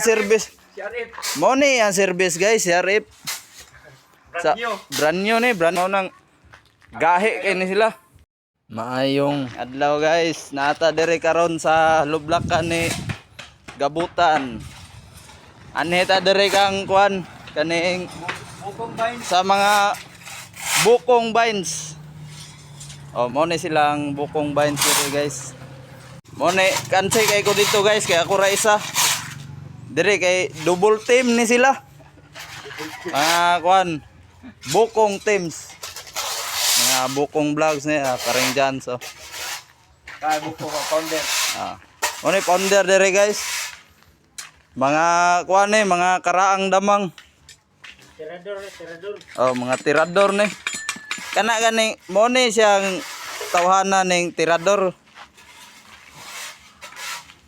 Service. Mo ni ang service guys, si Arif. Sa Brand new. ni, brand new nang gahi kay ni sila. Maayong adlaw guys, nata dire karon sa lublakan ni Gabutan. Anhe ta dire kang kuan kaning sa mga bukong vines. Oh, mo ni silang bukong vines dito guys. Mo ni kansay kay ko dito guys kay ako ra isa. Dire kay double team ni sila. Mga kuan bukong teams. Mga bukong vlogs ni ah, paring dyan so. Kaya bukong founder. Ah. Mo ni founder dire guys. Mga kuan ni mga karaang damang. Tirador, tirador. Oh, mga tirador ni. Kana gani mo ni siyang tawhanan ning tirador.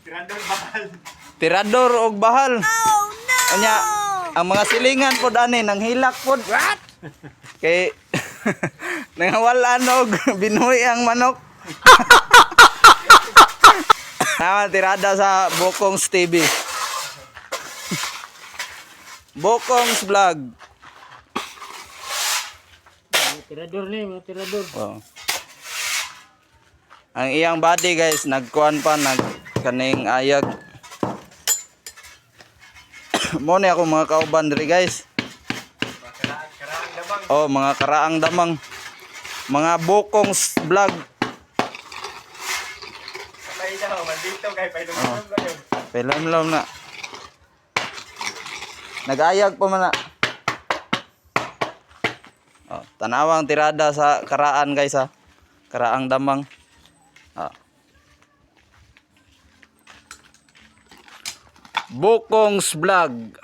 Tirador bakal. Tirador og bahal. Oh no. Anya ang mga silingan pod ani nang hilak pod. What? Kay nangawalan og binuhi ang manok. Naman tirada sa Bokong's TV. Bokong's vlog. Tirador ni, mga tirador. Oh. Ang iyang body guys, nagkuan pa nag kaning ayag. Mo ni ako mga kauban diri guys. Oh, mga karaang damang. Mga bukong s- vlog. Patay daw, maldito kay painuman ba yun? Pelam-lam na. Nag-ayag pa man na. Oh, tanawang tirada sa karaan guys ha. Karaang damang. Ah. Bukong's vlog.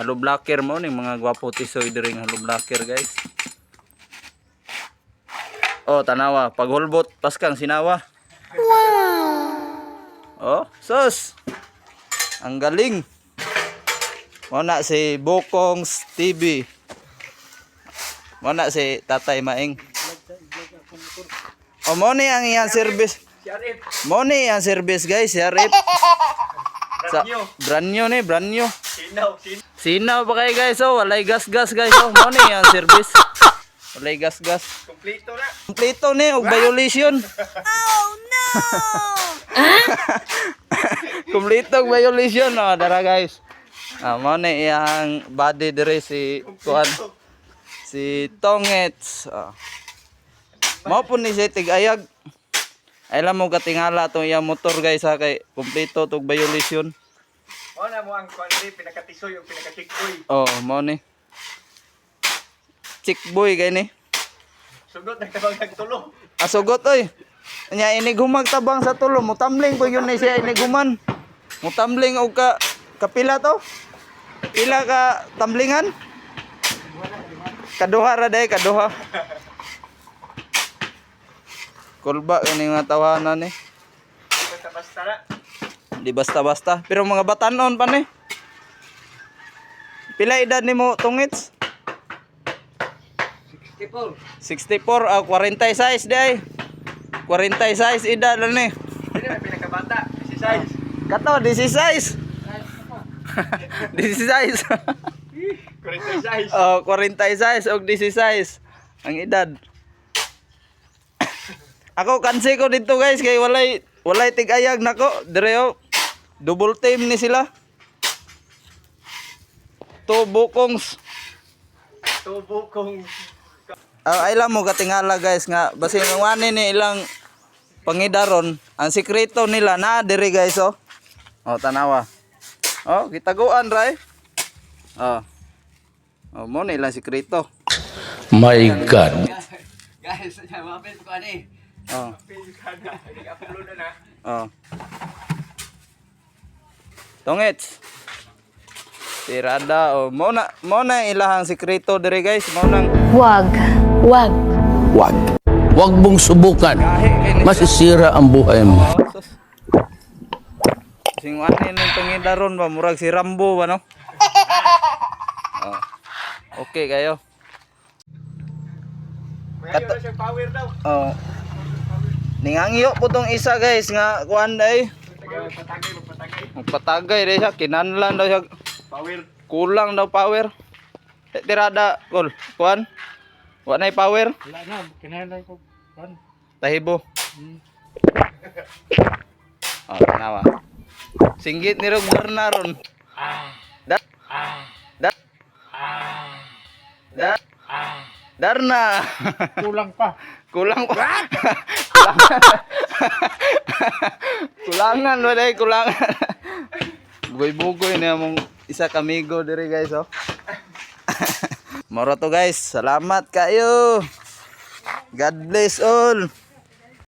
Halo blocker mo ni mga gwapo tisoy diri halo blocker guys. Oh, tanawa, paghulbot paskang sinawa. Oh, sus. Ang galing. Muna si Bokong's TV. Muna si Tatay Maing. O mo ni ang iyang service. Si Arif. Mo ni ang service guys, si Arif. Sa Brand new. brand new ni, brand new. Sinaw, sinaw. Sinaw pa kayo guys, oh, walay gas-gas guys, oh. Mo ni ang service. Walay gas-gas. Kompleto na. Kompleto ni og violation. Kompleto og violation no, dara guys. Ah, mo ni iyang body dire si kuan si Tongets. Ah. Mao po ni siya tig-ayag. Ay lang mo katingala itong iyang motor guys ha kay kompleto tog violation. Na mo ang kuwanri, pinakatisoy o pinakatikboy. Oh, mo ni. Chick boy kay ni. Sugot nagtabang nagtulo. Asugot oy. Nya inig humagtabang sa tulo, mutamling ko yun ni siya iniguman. Mutamling og ka kapila to? Pila ka tamblingan? Kaduha ra day, kaduha. Kulba kani nga tawanan ni. Na. Di basta-basta. Pero mga batanon pa ni. Pila edad nimo tungits? 64. 64 ah 46 day. 46 edad na ni. Hindi na pinakabata. Si size. Kato, 16. 16. 46. oh, 46 og 16 ang edad. Ako kansi ko dito guys kay walay walay tig-ayag nako. Dire oh. Double team ni sila. To bukongs. Tubo kong Ah, ay lang mo katingala guys nga basin ang wani ni ilang pangidaron ang sikreto nila na dire guys oh. Oh tanawa. Oh kitaguan ray. Oh. Oh mo ni ilang sikreto. My God. Guys, mapit ko ani. Oh. Page ka na. I-upload na na. Oh. Tongets. Tirada oh mo na mo na ilahang sikreto dire guys mo nang Wag. Wag. Wag. Wag mong subukan. Masisira ang buhay mo. Oh. Sing wani nung pangidaron ba murag si Rambo ba no? Oh. Okay kayo. Siyang power daw. Oh. Ningangyo po tong isa guys nga kuan day. Magpatagay, magpatagay. Magpatagay rin siya. Kinanlan daw siya. Power. Kulang daw power. Eh, Tirada, kol. Kuan. Wa na power. Wala na, kinahalay ko. Kan? Tahibo. Oh, tanawa. Singgit ni Rog Bernaron. Da. Da. Da. Darna. Kulang pa. Kulang pa. kulangan. kulangan wala kulangan. Bugoy-bugoy na mong isa kamigo diri guys oh. Moro to guys. Salamat kayo. God bless all.